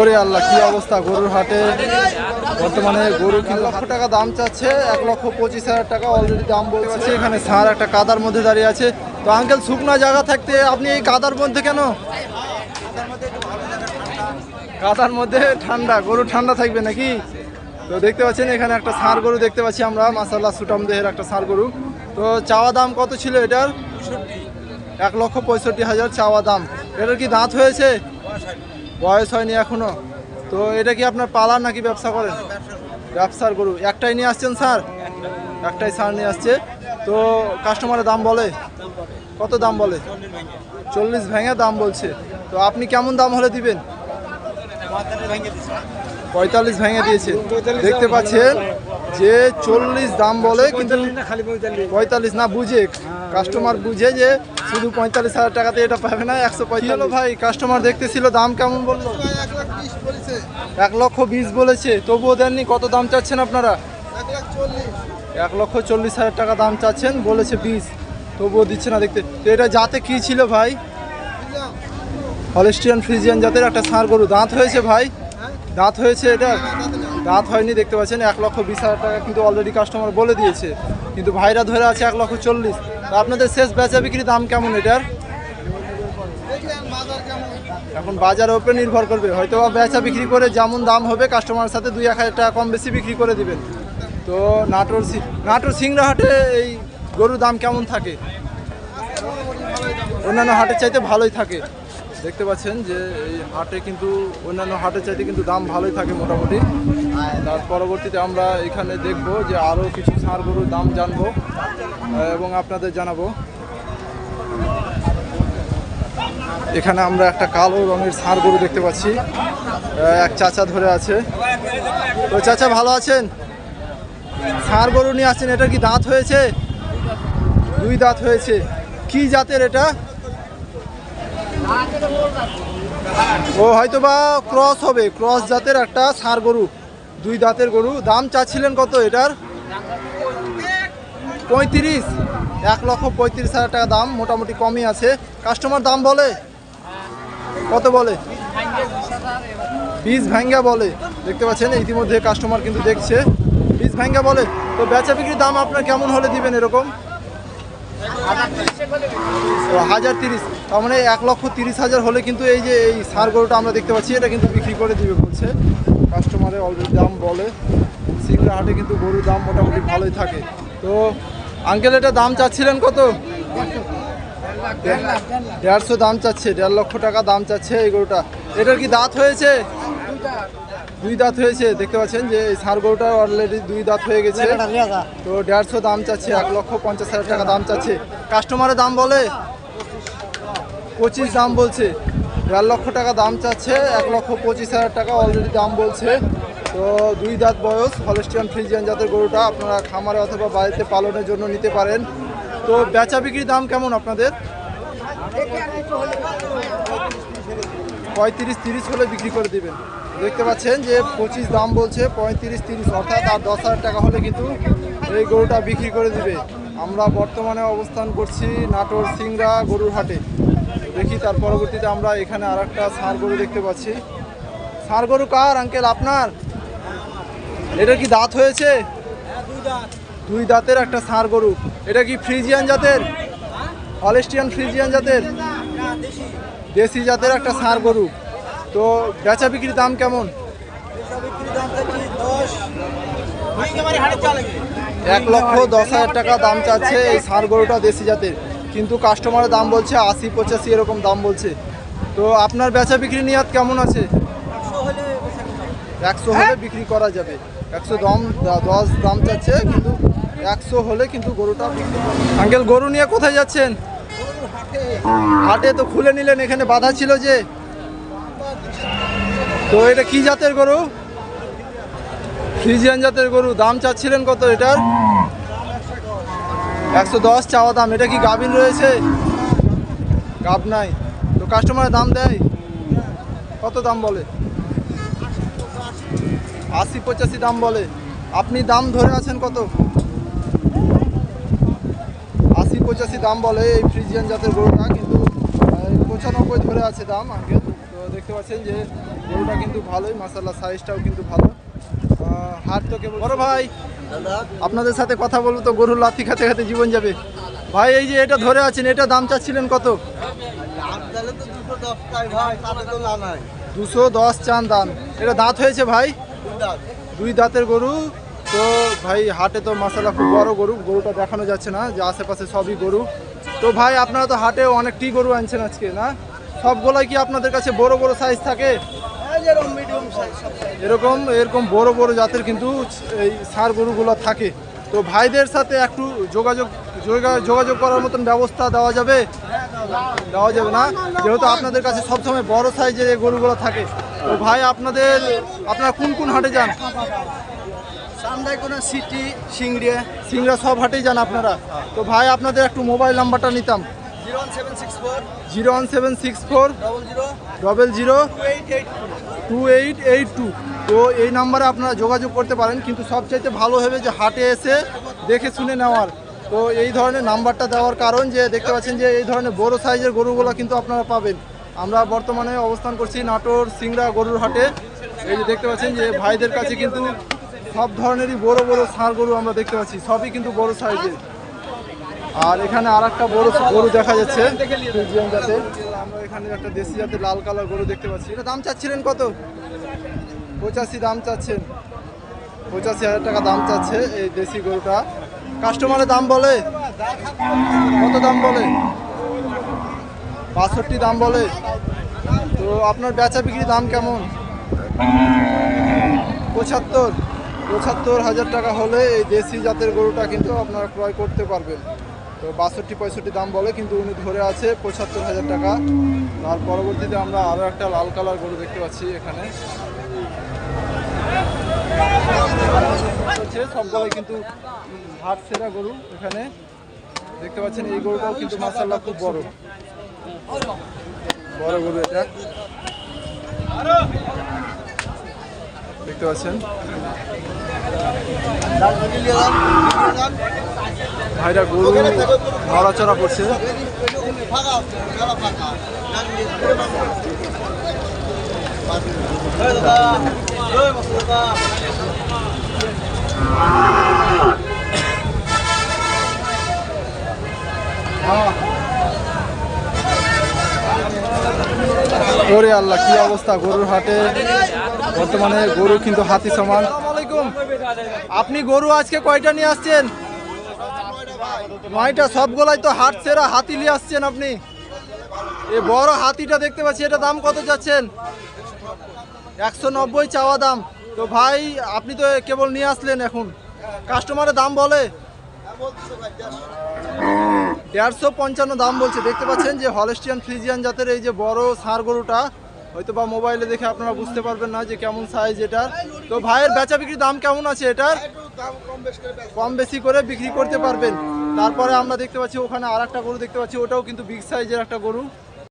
ওরে আল্লাহ কি অবস্থা? গরুর হাটে বর্তমানে গরু তিন লক্ষ টাকা দাম চাচ্ছে এক লক্ষ পঁচিশ হাজার টাকা অলরেডি দাম বলছে। এখানে সার একটা কাদার মধ্যে দাঁড়িয়ে আছে। তো আঙ্কেল শুকনা জায়গা থাকতে আপনি এই কাদার মধ্যে কেন? কাদার মধ্যে ঠান্ডা গরু ঠান্ডা থাকবে নাকি? তো দেখতে পাচ্ছেন এখানে একটা ষাঁড় গরু দেখতে পাচ্ছি আমরা মাসাল্লাহ সুটাম দেহের একটা ষাঁড় গরু। তো চাওয়া দাম কত ছিল এটার? এক লক্ষ পঁয়ষট্টি হাজার চাওয়া দাম। এটার কি দাঁত হয়েছে? বয়স হয়নি এখনও। তো এটা কি আপনার পালার নাকি ব্যবসা করেন? ব্যবসার গরু। একটাই নিয়ে আসছেন স্যার? একটাই স্যার নিয়ে আসছে। তো কাস্টমারের দাম বলে? কত দাম বলে? চল্লিশ ভেঙে দাম বলছে। তো আপনি কেমন দাম হলে দিবেন? পঁয়তাল্লিশ ভেঙে দিয়েছে। দেখতে পাচ্ছেন যে চল্লিশ দাম বলে, কিন্তু পঁয়তাল্লিশ না, বুঝে কাস্টমার বুঝে যে শুধু পঁয়তাল্লিশ হাজার টাকাতে এটা পাবে না একশো পঁয়তাল্লিশ। ভাই? কাস্টমার দেখতেছিল দাম কেমন বলল? এক লক্ষ বিশ বলেছে তবুও দেননি কত দাম চাচ্ছেন আপনারা? এক লক্ষ চল্লিশ হাজার টাকা দাম চাচ্ছেন বলেছে বিশ তবুও দিচ্ছে না দেখতে। তো এটা যাতে কি ছিল ভাই? হলিস্টিয়ান ফ্রিজিয়ান জাতের একটা সার গরু। দাঁত হয়েছে ভাই? দাঁত হয়েছে এটা দাঁত হয়নি, দেখতে পাচ্ছেন, এক লক্ষ বিশ হাজার টাকা কিন্তু অলরেডি কাস্টমার বলে দিয়েছে। কিন্তু ভাইরা ধরে আছে এক লক্ষ চল্লিশ। আপনাদের শেষ বেচা বিক্রি দাম কেমন এটার? এখন বাজারের উপরে নির্ভর করবে। হয়তো বেচা বিক্রি করে যেমন দাম হবে কাস্টমারের সাথে দুই এক হাজার টাকা কম বেশি বিক্রি করে দিবেন। তো নাটোর নাটোর সিংড়া হাটে এই গরুর দাম কেমন থাকে? অন্যান্য হাটের চাইতে ভালোই থাকে। দেখতে পাচ্ছেন যে এই হাটে কিন্তু, অন্যান্য হাটের চাইতে কিন্তু দাম ভালোই থাকে মোটামুটি। তার পরবর্তীতে আমরা এখানে দেখব যে আরও কিছু ষাঁড় গরুর দাম জানব, এবং আপনাদের জানাব। এখানে আমরা একটা কালো রঙের ষাঁড় গরু দেখতে পাচ্ছি। এক চাচা ধরে আছে। তো চাচা, ভালো আছেন? ষাঁড় গরু নিয়ে আসছেন এটা কি দাঁত হয়েছে? দুই দাঁত হয়েছে। কি জাতের এটা? ও হয়তো বা ক্রস হবে, ক্রস জাতের একটা ষাঁড় গরু, দুই দাঁতের গরু। দাম চাচ্ছিলেন কত এটার? পঁয়ত্রিশ, এক লক্ষ পঁয়ত্রিশ হাজার টাকা দাম, মোটামুটি কমই আছে। কাস্টমার দাম বলে? কত বলে? বীজ ভাঙ্গা বলে। দেখতে পাচ্ছেন, ইতিমধ্যে কাস্টমার কিন্তু দেখছে। বীজ ভাঙ্গা বলে। তো বেচা বিক্রির দাম আপনার কেমন হলে দিবেন এরকম? হাজার তিরিশ। তার মানে এক লক্ষ তিরিশ হাজার হলে কিন্তু এই যে এই সার গরুটা আমরা দেখতে পাচ্ছি, এটা কিন্তু বিক্রি করে দিবে বলছে। কাস্টমারে অলরেডি দাম বলে। সিংড়া হাটে কিন্তু গরুর দাম মোটামুটি ভালোই থাকে। তো আঙ্কেল এটা দাম চাচ্ছিলেন কত? দেড়শো দাম চাচ্ছে, দেড় লক্ষ টাকা দাম চাচ্ছে এই গরুটা। এটার কি দাঁত হয়েছে? দুই দাঁত হয়েছে দেখতে পাচ্ছেন যে এই সার গরুটা অলরেডি দুই দাঁত হয়ে গেছে। তো দেড়শো দাম চাচ্ছে এক লক্ষ পঞ্চাশ হাজার টাকা দাম চাচ্ছে। কাস্টমারের দাম বলে পঁচিশ দাম বলছে। দেড় লক্ষ টাকা দাম চাচ্ছে এক লক্ষ পঁচিশ হাজার টাকা অলরেডি দাম বলছে। তো দুই দাঁত বয়স হলস্টিয়ান ফ্রিজিয়ান জাতের গরুটা আপনারা খামারে অথবা বাড়িতে পালনের জন্য নিতে পারেন। তো বেচা বিক্রির দাম কেমন আপনাদের? পঁয়ত্রিশ তিরিশ হলে বিক্রি করে দিবেন। দেখতে পাচ্ছেন যে পঁচিশ দাম বলছে, পঁয়ত্রিশ, তিরিশ, অর্থাৎ আর দশ হাজার টাকা হলে কিন্তু এই গরুটা বিক্রি করে দিবে। আমরা বর্তমানে অবস্থান করছি নাটোর সিংড়া গরুর হাটে। দেখি তার পরবর্তীতে আমরা এখানে আর একটা ষাঁড় গরু দেখতে পাচ্ছি। ষাঁড় গরু কার, আঙ্কেল, আপনার? এটা কি দাঁত হয়েছে? দুই দাঁতের একটা ষাঁড় গরু। এটা কি ফ্রিজিয়ান জাতের? হলেস্টিয়ান ফ্রিজিয়ান জাতের? দেশি জাতের একটা ষাঁড় গরু। তো বেচা বিক্রির দাম কেমন? এক লক্ষ দশ হাজার টাকা দাম চাচ্ছে এই ষাঁড় গরুটা দেশি জাতের। কিন্তু কাস্টমারের দাম বলছে আশি পঁচাশি এরকম দাম বলছে। তো আপনার বেচা বিক্রি নিয়াত কেমন আছে? একশো হলে বিক্রি করা যাবে। একশো দাম দশ দাম চাচ্ছে কিন্তু একশো হলে কিন্তু গরুটা আঙ্কেল গরু নিয়ে কোথায় যাচ্ছেন? হাটে তো খুলে নিলেন এখানে বাধা ছিল যে তো এটা কি জাতের গরু? ফ্রিজিয়ান জাতের গরু। দাম চাচ্ছিলেন কত এটার? একশো দশ চাওয়া দাম। এটা কি গাভিন রয়েছে? গাভ নাই। তো কাস্টমার দাম দেয়? কত দাম বলে? আশি পঁচাশি দাম বলে। আপনি দাম ধরে আছেন কত? আশি পঁচাশি দাম বলে এই ফ্রিজিয়ান জাতের গরুটা, কিন্তু পঁচানব্বই ধরে আছে দাম তো দেখতে পাচ্ছেন যে গরুটা কিন্তু ভালোই মাসাল্লাহ সাইজটাও কিন্তু ভালো। হাট তো কেবল বড় ভাই, আপনাদের সাথে কথা বলব তো গরুর লাথি খাতে খাতে জীবন যাবে। ভাই, এই যে এটা ধরে আছেন, এটা দাম চাচ্ছিলেন কত? দুশো দশ চান দাম। এটা দাঁত হয়েছে ভাই? দুই দাঁতের গরু। তো ভাই, হাটে তো মাসালা খুব বড় গরু, গরুটা দেখানো যাচ্ছে না, যে আশেপাশে সবই গরু। তো ভাই, আপনারা তো হাটে অনেকটি গরু আনছেন আজকে, না? সবগুলাই কি আপনাদের কাছে বড় বড় সাইজ থাকে? এরকম এরকম বড় বড় জাতের কিন্তু এই সার গরুগুলো থাকে। তো ভাইদের সাথে একটু যোগাযোগ যোগা- যোগাযোগ করার মতন ব্যবস্থা দেওয়া যাবে? দেওয়া যাবে না? যেহেতু আপনাদের কাছে সবসময় বড় সাইজের এই গরুগুলো থাকে। তো ভাই আপনাদের আপনারা কোন কোন হাটে যান? সিটি সিংড়িয়া। সিংড়া সব হাটেই যান আপনারা। তো ভাই আপনাদের একটু মোবাইল নাম্বারটা নিতাম। Zero one seven six four. Double zero two eight eight two তো এই নাম্বারে আপনারা যোগাযোগ করতে পারেন কিন্তু সবচাইতে ভালো হবে যে হাটে এসে দেখে শুনে নেওয়ার। তো এই ধরনের নাম্বারটা দেওয়ার কারণ যে দেখতে পাচ্ছেন যে এই ধরনের বড় সাইজের গরুগুলো কিন্তু আপনারা পাবেন। আমরা বর্তমানে অবস্থান করছি নাটোর সিংড়া গরুর হাটে। এই যে দেখতে পাচ্ছেন যে ভাইদের কাছে কিন্তু সব ধরনেরই বড় বড় ষাঁড় গরু আমরা দেখতে পাচ্ছি সবই কিন্তু বড় সাইজের। আর এখানে আর একটা বড় গরু দেখা যাচ্ছে ফ্রিজিয়ান জাতের আমরা এখানে একটা দেশি জাতের লাল কালার গরু দেখতে পাচ্ছি। এটা দাম চাচ্ছিলেন কত? পঁচাশি দাম চাচ্ছেন। পঁচাশি হাজার টাকা দাম চাচ্ছে এই দেশি গরুটা। কাস্টমারের দাম বলে? কত দাম বলে? বাষট্টি দাম বলে। তো আপনার বেচা বিক্রি দাম কেমন? পঁচাত্তর। পঁচাত্তর হাজার টাকা হলে এই দেশি জাতের গরুটা কিন্তু আপনারা ক্রয় করতে পারবেন। তো বাষট্টি পঁয়ষট্টি দাম বলে, কিন্তু উনি ধরে আছে পঁচাত্তর হাজার টাকা। তার পরবর্তীতে আমরা আরও একটা লাল কালার গরু দেখতে পাচ্ছি এখানে। হচ্ছে সবগুলোই কিন্তু হাট সেরা গরু এখানে। দেখতে পাচ্ছেন, এই গরুটাও কিন্তু মাসাল্লাহ খুব বড়। বড় গরু এটা। দেখতে পাচ্ছেন। ভাইরা গরু নড়াচড়া করছে। ওরে আল্লাহ কি অবস্থা গরুর হাটে? বর্তমানে গরু কিন্তু হাতি সমান। আপনি গরু আজকে কয়টা নিয়ে আসছেন? নয়টা সবগুলাই তো হাট সেরা, হাতি নিয়ে আসছেন আপনি। এ বড় হাতিটা দেখতে পাচ্ছি, এটা দাম কত যাচ্ছেন একশো নব্বই চাওয়া দাম। তো ভাই, আপনি তো কেবল নিয়ে আসলেন এখন। কাস্টমারের দাম বলে। দেড়শো পঞ্চান্ন দাম বলছে। দেখতে পাচ্ছেন যে হলেস্টিয়ান ফ্রিজিয়ান জাতের এই যে বড় ষাঁড় গরুটা, হয়তো বা মোবাইলে দেখে আপনারা বুঝতে পারবেন না যে কেমন সাইজ এটার তো ভাইয়ের বেচা বিক্রির দাম কেমন আছে এটার? কম বেশি করে বিক্রি করতে পারবেন। তারপরে আমরা দেখতে পাচ্ছি ওখানে আর একটা গরু দেখতে পাচ্ছি, ওটাও কিন্তু বিগ সাইজের একটা গরু।